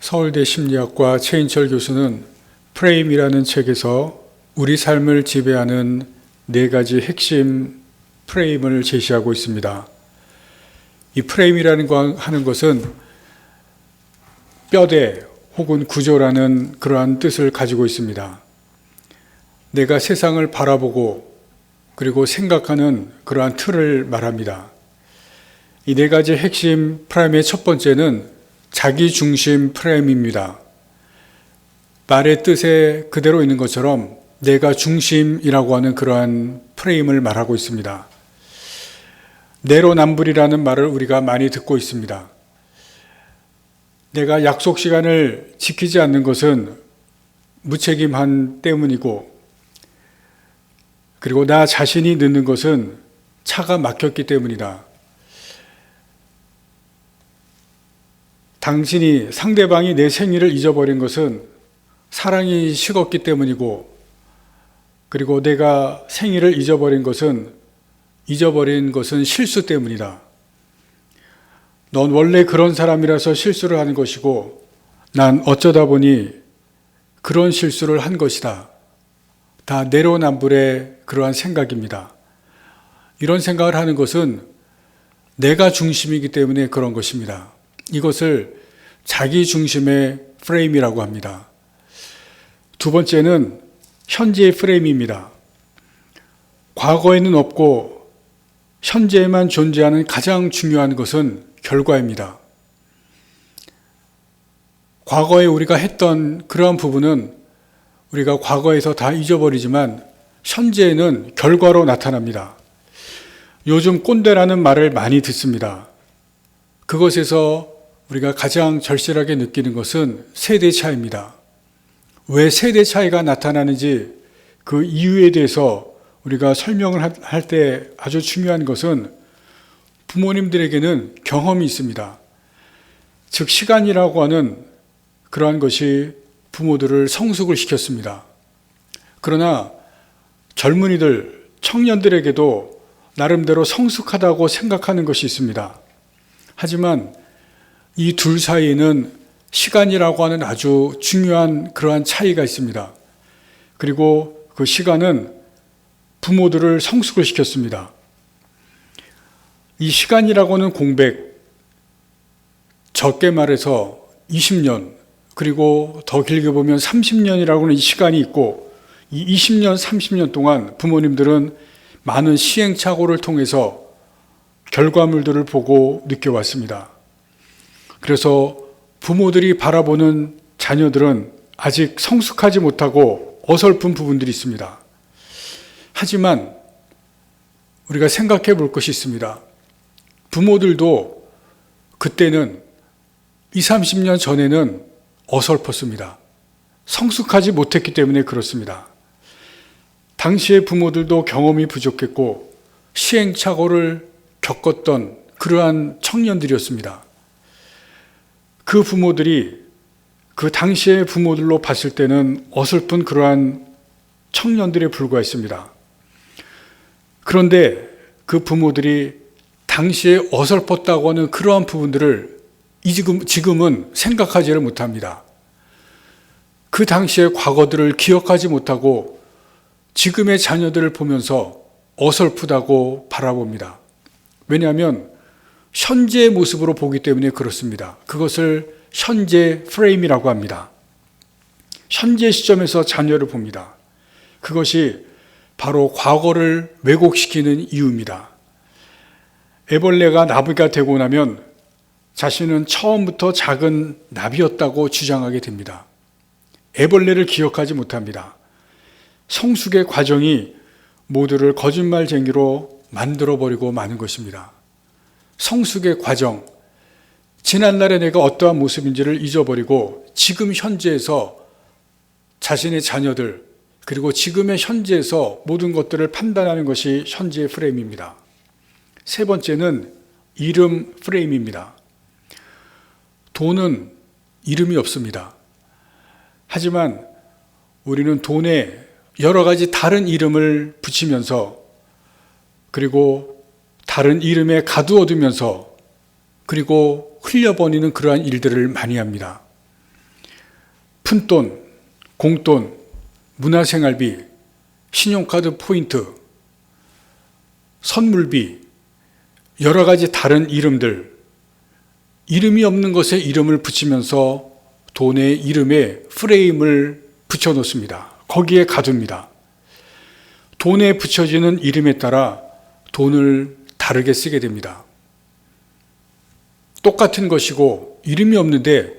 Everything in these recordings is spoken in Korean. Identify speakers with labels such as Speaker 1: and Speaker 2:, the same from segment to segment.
Speaker 1: 서울대 심리학과 최인철 교수는 프레임이라는 책에서 우리 삶을 지배하는 네 가지 핵심 프레임을 제시하고 있습니다. 이 프레임이라는 거 하는 것은 뼈대 혹은 구조라는 그러한 뜻을 가지고 있습니다. 내가 세상을 바라보고 그리고 생각하는 그러한 틀을 말합니다. 이 네 가지 핵심 프레임의 첫 번째는 자기 중심 프레임입니다. 말의 뜻에 그대로 있는 것처럼 내가 중심이라고 하는 그러한 프레임을 말하고 있습니다. 내로남불이라는 말을 우리가 많이 듣고 있습니다. 내가 약속 시간을 지키지 않는 것은 무책임한 때문이고, 그리고 나 자신이 늦는 것은 차가 막혔기 때문이다. 당신이 상대방이 내 생일을 잊어버린 것은 사랑이 식었기 때문이고, 그리고 내가 생일을 잊어버린 것은 잊어버린 것은 실수 때문이다. 넌 원래 그런 사람이라서 실수를 하는 것이고, 난 어쩌다 보니 그런 실수를 한 것이다. 다 내로남불의 그러한 생각입니다. 이런 생각을 하는 것은 내가 중심이기 때문에 그런 것입니다. 이것을 자기 중심의 프레임이라고 합니다. 두 번째는 현재의 프레임입니다. 과거에는 없고 현재에만 존재하는 가장 중요한 것은 결과입니다. 과거에 우리가 했던 그러한 부분은 우리가 과거에서 다 잊어버리지만 현재에는 결과로 나타납니다. 요즘 꼰대라는 말을 많이 듣습니다. 그것에서 우리가 가장 절실하게 느끼는 것은 세대 차이입니다. 왜 세대 차이가 나타나는지 그 이유에 대해서 우리가 설명을 할 때 아주 중요한 것은 부모님들에게는 경험이 있습니다. 즉, 시간이라고 하는 그러한 것이 부모들을 성숙을 시켰습니다. 그러나 젊은이들, 청년들에게도 나름대로 성숙하다고 생각하는 것이 있습니다. 하지만 이 둘 사이에는 시간이라고 하는 아주 중요한 그러한 차이가 있습니다. 그리고 그 시간은 부모들을 성숙을 시켰습니다. 이 시간이라고 하는 공백, 적게 말해서 20년, 그리고 더 길게 보면 30년이라고 하는 이 시간이 있고, 이 20년, 30년 동안 부모님들은 많은 시행착오를 통해서 결과물들을 보고 느껴왔습니다. 그래서 부모들이 바라보는 자녀들은 아직 성숙하지 못하고 어설픈 부분들이 있습니다. 하지만 우리가 생각해 볼 것이 있습니다. 부모들도 그때는 20, 30년 전에는 어설펐습니다. 성숙하지 못했기 때문에 그렇습니다. 당시의 부모들도 경험이 부족했고 시행착오를 겪었던 그러한 청년들이었습니다. 그 부모들이 그 당시의 부모들로 봤을 때는 어설픈 그러한 청년들에 불과했습니다. 그런데 그 부모들이 당시에 어설펐다고 하는 그러한 부분들을 지금, 지금은 생각하지를 못합니다. 그 당시의 과거들을 기억하지 못하고 지금의 자녀들을 보면서 어설프다고 바라봅니다. 왜냐하면 현재의 모습으로 보기 때문에 그렇습니다. 그것을 현재 프레임이라고 합니다. 현재 시점에서 자녀를 봅니다. 그것이 바로 과거를 왜곡시키는 이유입니다. 애벌레가 나비가 되고 나면 자신은 처음부터 작은 나비였다고 주장하게 됩니다. 애벌레를 기억하지 못합니다. 성숙의 과정이 모두를 거짓말쟁이로 만들어버리고 마는 것입니다. 성숙의 과정, 지난날에 내가 어떠한 모습인지를 잊어버리고 지금 현재에서 자신의 자녀들, 그리고 지금의 현재에서 모든 것들을 판단하는 것이 현재의 프레임입니다. 세 번째는 이름 프레임입니다. 돈은 이름이 없습니다. 하지만 우리는 돈에 여러 가지 다른 이름을 붙이면서 그리고 다른 이름에 가두어두면서 그리고 흘려버리는 그러한 일들을 많이 합니다. 푼돈, 공돈, 문화생활비, 신용카드 포인트, 선물비, 여러 가지 다른 이름들, 이름이 없는 것에 이름을 붙이면서 돈의 이름에 프레임을 붙여 놓습니다. 거기에 가둡니다. 돈에 붙여지는 이름에 따라 돈을 다르게 쓰게 됩니다. 똑같은 것이고 이름이 없는데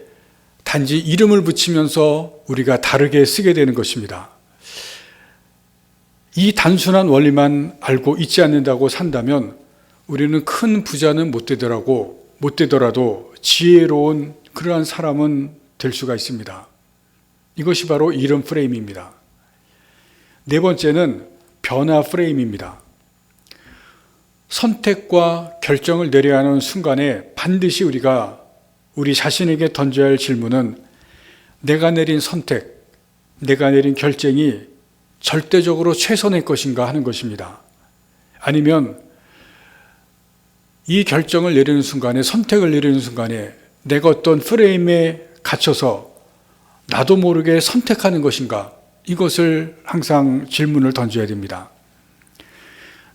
Speaker 1: 단지 이름을 붙이면서 우리가 다르게 쓰게 되는 것입니다. 이 단순한 원리만 알고 있지 않는다고 산다면 우리는 큰 부자는 못 되더라고 못 되더라도 지혜로운 그러한 사람은 될 수가 있습니다. 이것이 바로 이름 프레임입니다. 네 번째는 변화 프레임입니다. 선택과 결정을 내려야 하는 순간에 반드시 우리가 우리 자신에게 던져야 할 질문은 내가 내린 선택, 내가 내린 결정이 절대적으로 최선의 것인가 하는 것입니다. 아니면 이 결정을 내리는 순간에 선택을 내리는 순간에 내가 어떤 프레임에 갇혀서 나도 모르게 선택하는 것인가 이것을 항상 질문을 던져야 됩니다.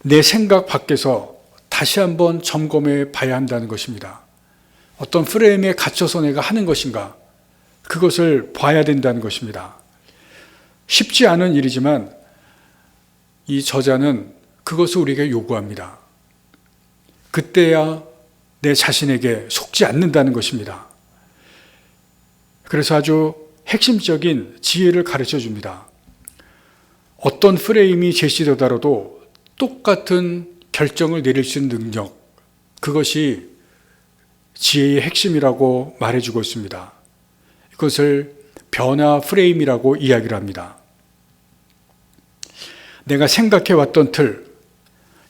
Speaker 1: 내 생각 밖에서 다시 한번 점검해 봐야 한다는 것입니다. 어떤 프레임에 갇혀서 내가 하는 것인가 그것을 봐야 된다는 것입니다. 쉽지 않은 일이지만 이 저자는 그것을 우리에게 요구합니다. 그때야 내 자신에게 속지 않는다는 것입니다. 그래서 아주 핵심적인 지혜를 가르쳐 줍니다. 어떤 프레임이 제시되더라도 똑같은 결정을 내릴 수 있는 능력, 그것이 지혜의 핵심이라고 말해주고 있습니다. 이것을 변화 프레임이라고 이야기를 합니다. 내가 생각해왔던 틀,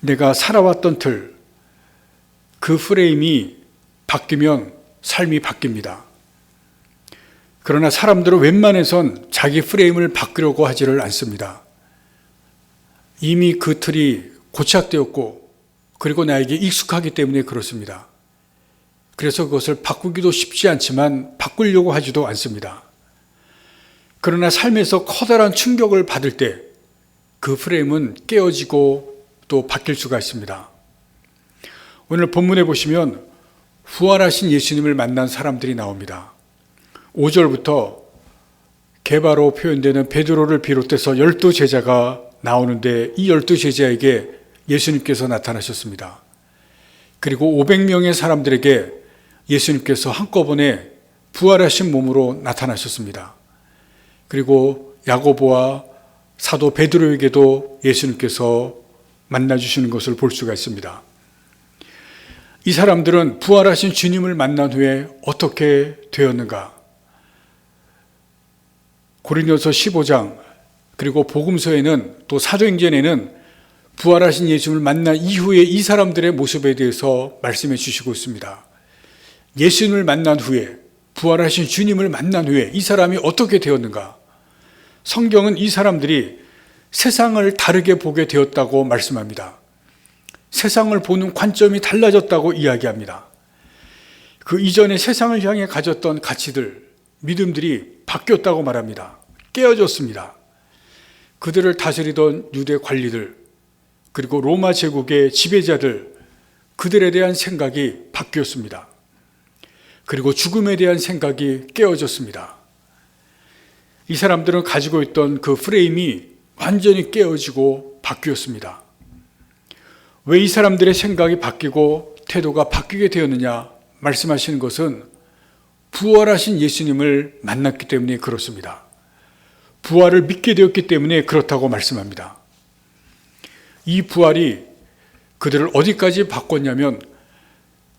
Speaker 1: 내가 살아왔던 틀, 그 프레임이 바뀌면 삶이 바뀝니다. 그러나 사람들은 웬만해선 자기 프레임을 바꾸려고 하지를 않습니다. 이미 그 틀이 고착되었고, 그리고 나에게 익숙하기 때문에 그렇습니다. 그래서 그것을 바꾸기도 쉽지 않지만 바꾸려고 하지도 않습니다. 그러나 삶에서 커다란 충격을 받을 때 그 프레임은 깨어지고 또 바뀔 수가 있습니다. 오늘 본문에 보시면 부활하신 예수님을 만난 사람들이 나옵니다. 5절부터 개바로 표현되는 베드로를 비롯해서 열두 제자가 나오는데 이 열두 제자에게 예수님께서 나타나셨습니다. 그리고 500명의 사람들에게 예수님께서 한꺼번에 부활하신 몸으로 나타나셨습니다. 그리고 야고보와 사도 베드로에게도 예수님께서 만나 주시는 것을 볼 수가 있습니다. 이 사람들은 부활하신 주님을 만난 후에 어떻게 되었는가? 고린도서 15장 그리고 복음서에는 또 사도행전에는 부활하신 예수님을 만난 이후에 이 사람들의 모습에 대해서 말씀해 주시고 있습니다. 예수님을 만난 후에 부활하신 주님을 만난 후에 이 사람이 어떻게 되었는가? 성경은 이 사람들이 세상을 다르게 보게 되었다고 말씀합니다. 세상을 보는 관점이 달라졌다고 이야기합니다. 그 이전에 세상을 향해 가졌던 가치들, 믿음들이 바뀌었다고 말합니다. 깨어졌습니다. 그들을 다스리던 유대 관리들, 그리고 로마 제국의 지배자들, 그들에 대한 생각이 바뀌었습니다. 그리고 죽음에 대한 생각이 깨어졌습니다. 이 사람들은 가지고 있던 그 프레임이 완전히 깨어지고 바뀌었습니다. 왜 이 사람들의 생각이 바뀌고 태도가 바뀌게 되었느냐 말씀하시는 것은 부활하신 예수님을 만났기 때문에 그렇습니다. 부활을 믿게 되었기 때문에 그렇다고 말씀합니다. 이 부활이 그들을 어디까지 바꿨냐면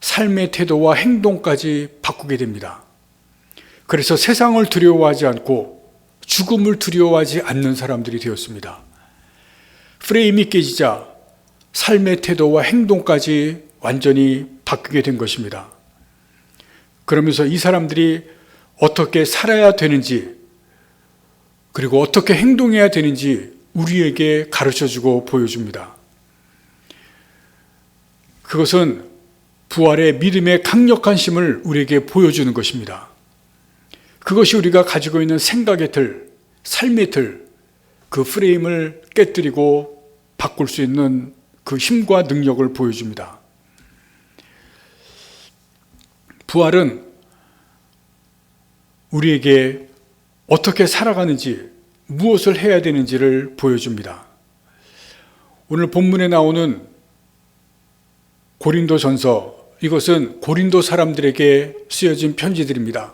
Speaker 1: 삶의 태도와 행동까지 바꾸게 됩니다. 그래서 세상을 두려워하지 않고 죽음을 두려워하지 않는 사람들이 되었습니다. 프레임이 깨지자 삶의 태도와 행동까지 완전히 바뀌게 된 것입니다. 그러면서 이 사람들이 어떻게 살아야 되는지, 그리고 어떻게 행동해야 되는지 우리에게 가르쳐 주고 보여줍니다. 그것은 부활의 믿음의 강력한 힘을 우리에게 보여주는 것입니다. 그것이 우리가 가지고 있는 생각의 틀, 삶의 틀, 그 프레임을 깨뜨리고 바꿀 수 있는 그 힘과 능력을 보여줍니다. 부활은 우리에게 어떻게 살아가는지, 무엇을 해야 되는지를 보여줍니다. 오늘 본문에 나오는 고린도 전서, 이것은 고린도 사람들에게 쓰여진 편지들입니다.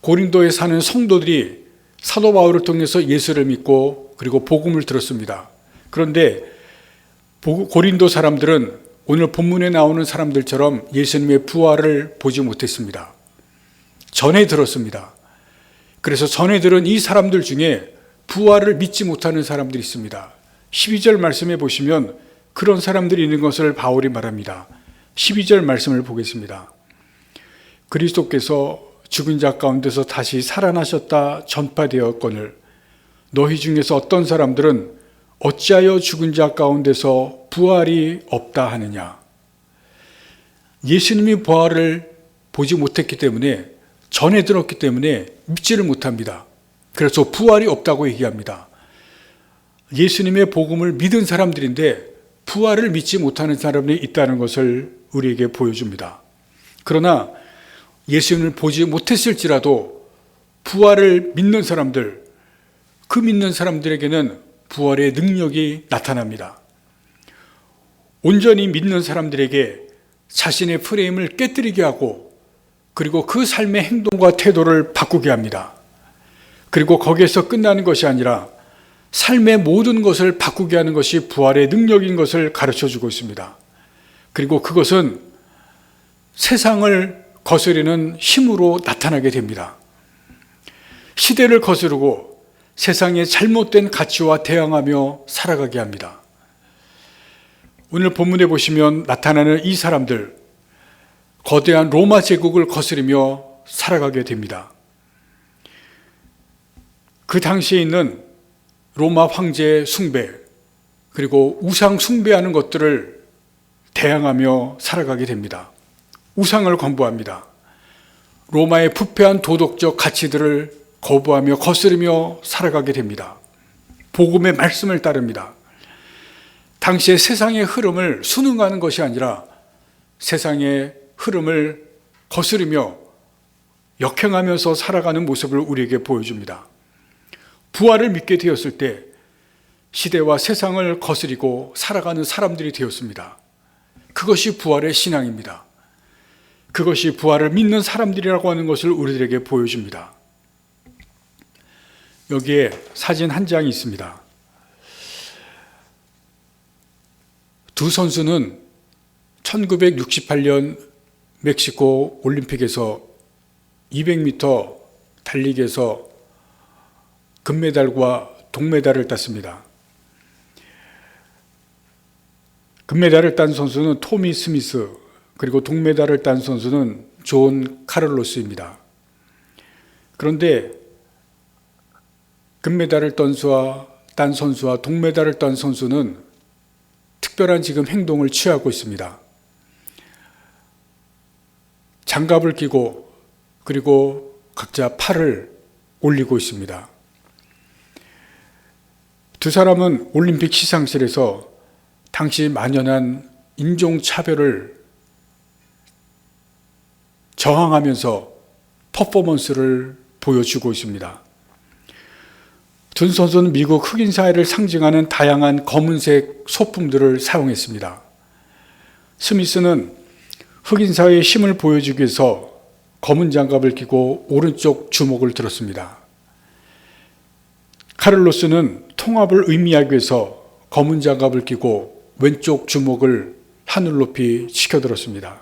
Speaker 1: 고린도에 사는 성도들이 사도 바울을 통해서 예수를 믿고 그리고 복음을 들었습니다. 그런데 고린도 사람들은 오늘 본문에 나오는 사람들처럼 예수님의 부활을 보지 못했습니다. 전에 들었습니다. 그래서 전에 들은 이 사람들 중에 부활을 믿지 못하는 사람들이 있습니다. 12절 말씀에 보시면 그런 사람들이 있는 것을 바울이 말합니다. 12절 말씀을 보겠습니다. 그리스도께서 죽은 자 가운데서 다시 살아나셨다 전파되었거늘 너희 중에서 어떤 사람들은 어찌하여 죽은 자 가운데서 부활이 없다 하느냐 예수님이 부활을 보지 못했기 때문에 전에 들었기 때문에 믿지를 못합니다. 그래서 부활이 없다고 얘기합니다. 예수님의 복음을 믿은 사람들인데 부활을 믿지 못하는 사람이 있다는 것을 우리에게 보여줍니다. 그러나 예수님을 보지 못했을지라도 부활을 믿는 사람들, 그 믿는 사람들에게는 부활의 능력이 나타납니다. 온전히 믿는 사람들에게 자신의 프레임을 깨뜨리게 하고 그리고 그 삶의 행동과 태도를 바꾸게 합니다. 그리고 거기에서 끝나는 것이 아니라 삶의 모든 것을 바꾸게 하는 것이 부활의 능력인 것을 가르쳐 주고 있습니다. 그리고 그것은 세상을 거스르는 힘으로 나타나게 됩니다. 시대를 거스르고 세상의 잘못된 가치와 대항하며 살아가게 합니다. 오늘 본문에 보시면 나타나는 이 사람들, 거대한 로마 제국을 거스르며 살아가게 됩니다. 그 당시에 있는 로마 황제의 숭배, 그리고 우상 숭배하는 것들을 대항하며 살아가게 됩니다. 우상을 건부합니다. 로마의 부패한 도덕적 가치들을 거부하며 거스르며 살아가게 됩니다. 복음의 말씀을 따릅니다. 당시의 세상의 흐름을 순응하는 것이 아니라 세상의 흐름을 거스르며 역행하면서 살아가는 모습을 우리에게 보여줍니다. 부활을 믿게 되었을 때 시대와 세상을 거스리고 살아가는 사람들이 되었습니다. 그것이 부활의 신앙입니다. 그것이 부활을 믿는 사람들이라고 하는 것을 우리들에게 보여줍니다. 여기에 사진 한 장이 있습니다. 두 선수는 1968년 멕시코 올림픽에서 200m 달리기에서 금메달과 동메달을 땄습니다. 금메달을 딴 선수는 토미 스미스, 그리고 동메달을 딴 선수는 존 카를로스입니다. 그런데 금메달을 딴 선수와 딴 선수와 동메달을 딴 선수는 특별한 지금 행동을 취하고 있습니다. 장갑을 끼고 그리고 각자 팔을 올리고 있습니다. 두 사람은 올림픽 시상실에서 당시 만연한 인종차별을 저항하면서 퍼포먼스를 보여주고 있습니다. 준 선수는 미국 흑인 사회를 상징하는 다양한 검은색 소품들을 사용했습니다. 스미스는 흑인 사회의 힘을 보여주기 위해서 검은 장갑을 끼고 오른쪽 주먹을 들었습니다. 카를로스는 통합을 의미하기 위해서 검은 장갑을 끼고 왼쪽 주먹을 하늘 높이 치켜들었습니다.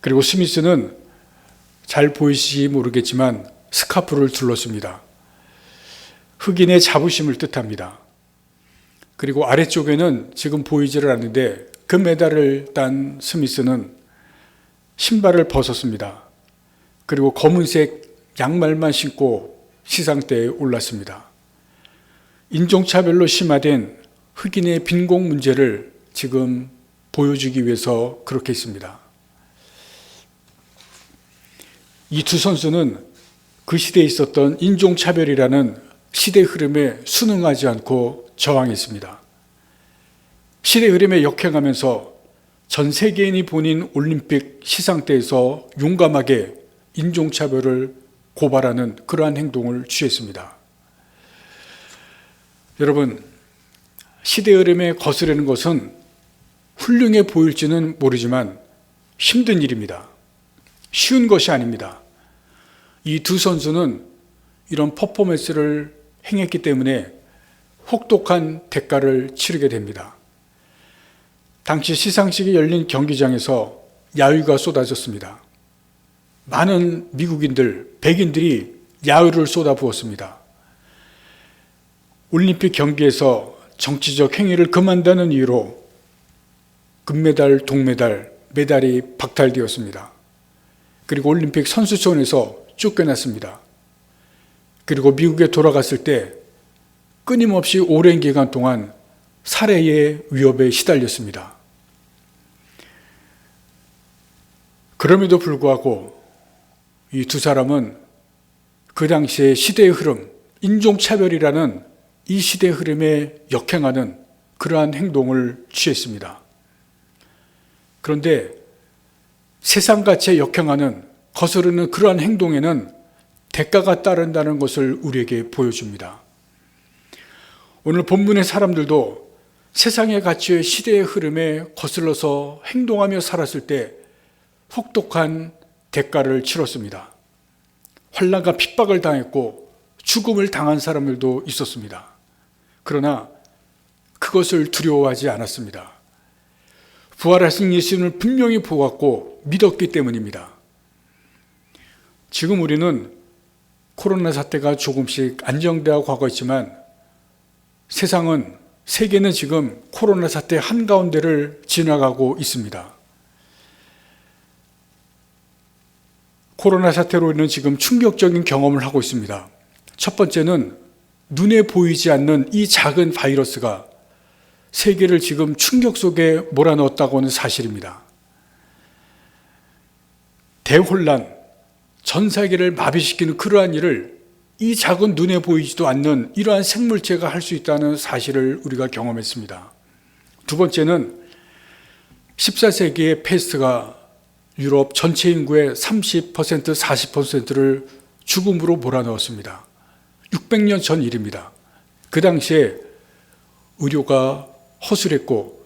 Speaker 1: 그리고 스미스는 잘 보이시지 모르겠지만 스카프를 둘렀습니다. 흑인의 자부심을 뜻합니다. 그리고 아래쪽에는 지금 보이지를 않는데 그 메달을 딴 스미스는 신발을 벗었습니다. 그리고 검은색 양말만 신고 시상대에 올랐습니다. 인종차별로 심화된 흑인의 빈곤 문제를 지금 보여주기 위해서 그렇게 했습니다. 이 두 선수는 그 시대에 있었던 인종차별이라는 시대 흐름에 순응하지 않고 저항했습니다. 시대 흐름에 역행하면서 전 세계인이 본인 올림픽 시상대에서 용감하게 인종차별을 고발하는 그러한 행동을 취했습니다. 여러분, 시대 흐름에 거스르는 것은 훌륭해 보일지는 모르지만 힘든 일입니다. 쉬운 것이 아닙니다. 이 두 선수는 이런 퍼포먼스를 행했기 때문에 혹독한 대가를 치르게 됩니다. 당시 시상식이 열린 경기장에서 야유가 쏟아졌습니다. 많은 미국인들, 백인들이 야유를 쏟아부었습니다. 올림픽 경기에서 정치적 행위를 금한다는 이유로 금메달, 동메달, 메달이 박탈되었습니다. 그리고 올림픽 선수촌에서 쫓겨났습니다. 그리고 미국에 돌아갔을 때 끊임없이 오랜 기간 동안 살해의 위협에 시달렸습니다. 그럼에도 불구하고 이 두 사람은 그 당시의 시대의 흐름, 인종차별이라는 이 시대 흐름에 역행하는 그러한 행동을 취했습니다. 그런데 세상같이 역행하는 거스르는 그러한 행동에는 대가가 따른다는 것을 우리에게 보여줍니다. 오늘 본문의 사람들도 세상의 가치의 시대의 흐름에 거슬러서 행동하며 살았을 때 혹독한 대가를 치렀습니다. 환란과 핍박을 당했고 죽음을 당한 사람들도 있었습니다. 그러나 그것을 두려워하지 않았습니다. 부활하신 예수님을 분명히 보았고 믿었기 때문입니다. 지금 우리는 코로나 사태가 조금씩 안정되어 가고 있지만 세상은 세계는 지금 코로나 사태 한가운데를 지나가고 있습니다. 코로나 사태로 인해 지금 충격적인 경험을 하고 있습니다. 첫 번째는 눈에 보이지 않는 이 작은 바이러스가 세계를 지금 충격 속에 몰아넣었다고 하는 사실입니다. 대혼란, 전 세계를 마비시키는 그러한 일을 이 작은 눈에 보이지도 않는 이러한 생물체가 할 수 있다는 사실을 우리가 경험했습니다. 두 번째는 14세기의 페스트가 유럽 전체 인구의 30% 40%를 죽음으로 몰아넣었습니다. 600년 전 일입니다. 그 당시에 의료가 허술했고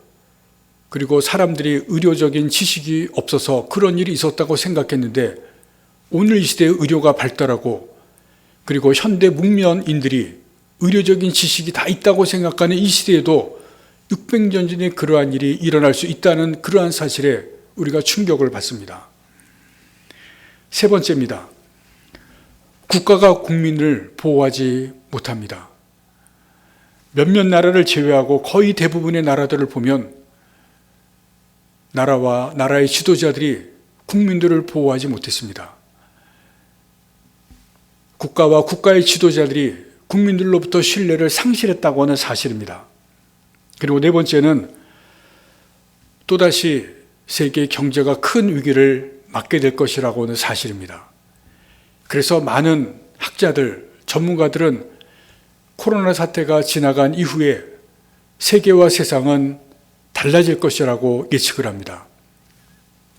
Speaker 1: 그리고 사람들이 의료적인 지식이 없어서 그런 일이 있었다고 생각했는데 오늘 이 시대에 의료가 발달하고 그리고 현대 문명인들이 의료적인 지식이 다 있다고 생각하는 이 시대에도 600년 전에 그러한 일이 일어날 수 있다는 그러한 사실에 우리가 충격을 받습니다. 세 번째입니다. 국가가 국민을 보호하지 못합니다. 몇몇 나라를 제외하고 거의 대부분의 나라들을 보면 나라와 나라의 지도자들이 국민들을 보호하지 못했습니다. 국가와 국가의 지도자들이 국민들로부터 신뢰를 상실했다고 하는 사실입니다. 그리고 네 번째는 또다시 세계 경제가 큰 위기를 맞게 될 것이라고 하는 사실입니다. 그래서 많은 학자들, 전문가들은 코로나 사태가 지나간 이후에 세계와 세상은 달라질 것이라고 예측을 합니다.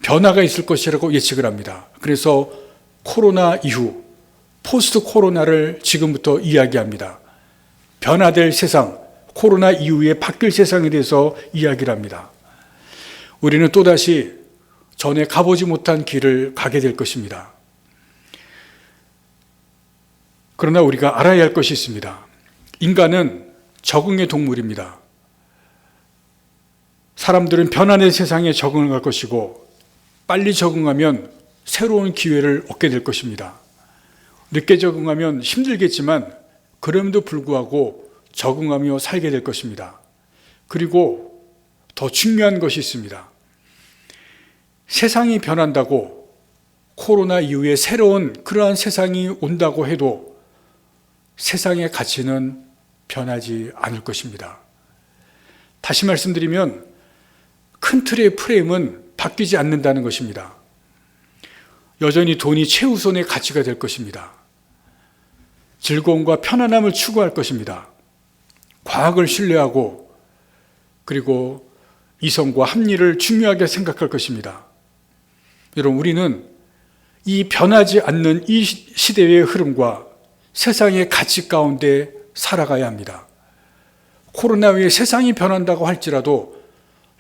Speaker 1: 변화가 있을 것이라고 예측을 합니다. 그래서 코로나 이후, 포스트 코로나를 지금부터 이야기합니다. 변화될 세상, 코로나 이후에 바뀔 세상에 대해서 이야기를 합니다. 우리는 또다시 전에 가보지 못한 길을 가게 될 것입니다. 그러나 우리가 알아야 할 것이 있습니다. 인간은 적응의 동물입니다. 사람들은 변화된 세상에 적응을 할 것이고 빨리 적응하면 새로운 기회를 얻게 될 것입니다. 늦게 적응하면 힘들겠지만 그럼에도 불구하고 적응하며 살게 될 것입니다. 그리고 더 중요한 것이 있습니다. 세상이 변한다고 코로나 이후에 새로운 그러한 세상이 온다고 해도 세상의 가치는 변하지 않을 것입니다. 다시 말씀드리면 큰 틀의 프레임은 바뀌지 않는다는 것입니다. 여전히 돈이 최우선의 가치가 될 것입니다. 즐거움과 편안함을 추구할 것입니다. 과학을 신뢰하고 그리고 이성과 합리를 중요하게 생각할 것입니다. 여러분, 우리는 이 변하지 않는 이 시대의 흐름과 세상의 가치 가운데 살아가야 합니다. 코로나 위에 세상이 변한다고 할지라도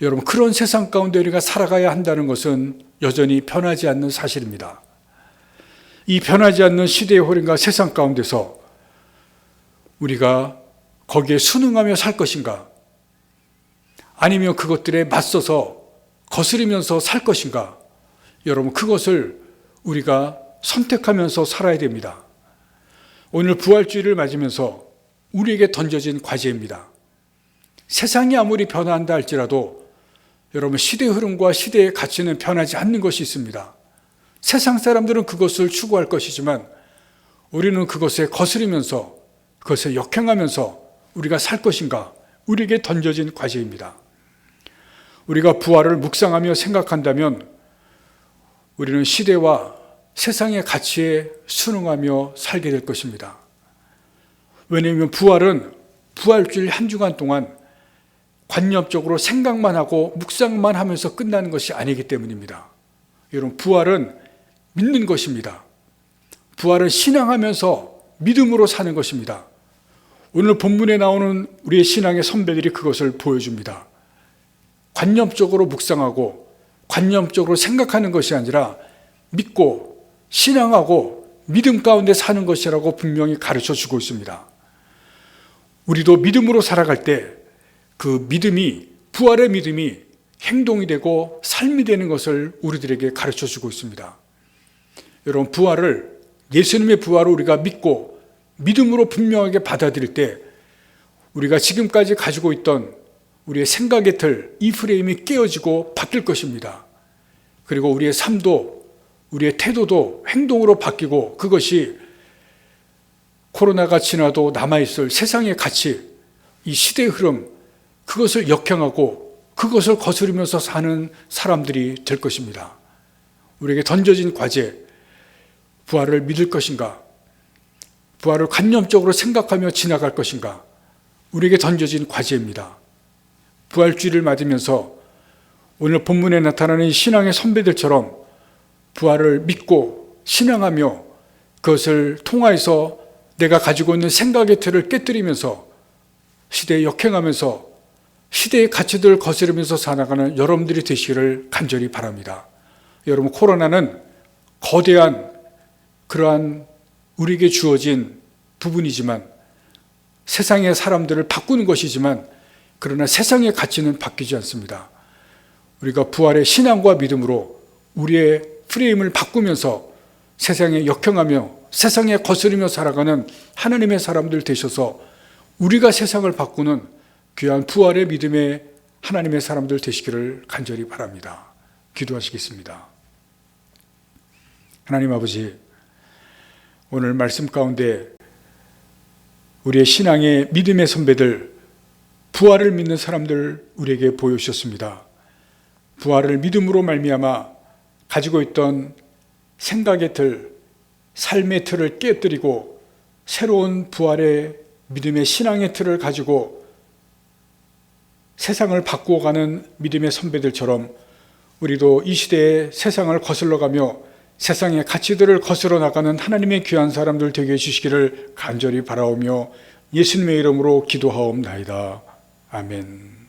Speaker 1: 여러분, 그런 세상 가운데 우리가 살아가야 한다는 것은 여전히 변하지 않는 사실입니다. 이 변하지 않는 시대의 흐름과 세상 가운데서 우리가 거기에 순응하며 살 것인가? 아니면 그것들에 맞서서 거스르면서 살 것인가? 여러분, 그것을 우리가 선택하면서 살아야 됩니다. 오늘 부활주의를 맞으면서 우리에게 던져진 과제입니다. 세상이 아무리 변화한다 할지라도 여러분 시대 흐름과 시대의 가치는 변하지 않는 것이 있습니다. 세상 사람들은 그것을 추구할 것이지만 우리는 그것에 거스르면서 그것에 역행하면서 우리가 살 것인가 우리에게 던져진 과제입니다. 우리가 부활을 묵상하며 생각한다면 우리는 시대와 세상의 가치에 순응하며 살게 될 것입니다. 왜냐하면 부활은 부활주일 한 주간 동안 관념적으로 생각만 하고 묵상만 하면서 끝나는 것이 아니기 때문입니다. 여러분, 부활은 믿는 것입니다. 부활은 신앙하면서 믿음으로 사는 것입니다. 오늘 본문에 나오는 우리의 신앙의 선배들이 그것을 보여줍니다. 관념적으로 묵상하고 관념적으로 생각하는 것이 아니라 믿고 신앙하고 믿음 가운데 사는 것이라고 분명히 가르쳐 주고 있습니다. 우리도 믿음으로 살아갈 때 그 믿음이 부활의 믿음이 행동이 되고 삶이 되는 것을 우리들에게 가르쳐 주고 있습니다. 여러분 부활을 예수님의 부활을 우리가 믿고 믿음으로 분명하게 받아들일 때 우리가 지금까지 가지고 있던 우리의 생각의 틀, 이 프레임이 깨어지고 바뀔 것입니다. 그리고 우리의 삶도, 우리의 태도도 행동으로 바뀌고 그것이 코로나가 지나도 남아있을 세상의 가치, 이 시대의 흐름, 그것을 역행하고 그것을 거스르면서 사는 사람들이 될 것입니다. 우리에게 던져진 과제, 부활을 믿을 것인가? 부활을 관념적으로 생각하며 지나갈 것인가? 우리에게 던져진 과제입니다. 부활주의를 맞으면서 오늘 본문에 나타나는 신앙의 선배들처럼 부활을 믿고 신앙하며 그것을 통하여서 내가 가지고 있는 생각의 틀을 깨뜨리면서 시대에 역행하면서 시대의 가치들을 거스르면서 살아가는 여러분들이 되시기를 간절히 바랍니다. 여러분, 코로나는 거대한 그러한 우리에게 주어진 부분이지만 세상의 사람들을 바꾸는 것이지만 그러나 세상의 가치는 바뀌지 않습니다. 우리가 부활의 신앙과 믿음으로 우리의 프레임을 바꾸면서 세상에 역행하며 세상에 거스르며 살아가는 하나님의 사람들 되셔서 우리가 세상을 바꾸는 귀한 부활의 믿음의 하나님의 사람들 되시기를 간절히 바랍니다. 기도하시겠습니다. 하나님 아버지, 오늘 말씀 가운데 우리의 신앙의 믿음의 선배들, 부활을 믿는 사람들 우리에게 보여주셨습니다. 부활을 믿음으로 말미암아 가지고 있던 생각의 틀, 삶의 틀을 깨뜨리고 새로운 부활의 믿음의 신앙의 틀을 가지고 세상을 바꾸어 가는 믿음의 선배들처럼 우리도 이 시대의 세상을 거슬러 가며 세상의 가치들을 거슬러 나가는 하나님의 귀한 사람들 되게 해주시기를 간절히 바라오며 예수님의 이름으로 기도하옵나이다. 아멘.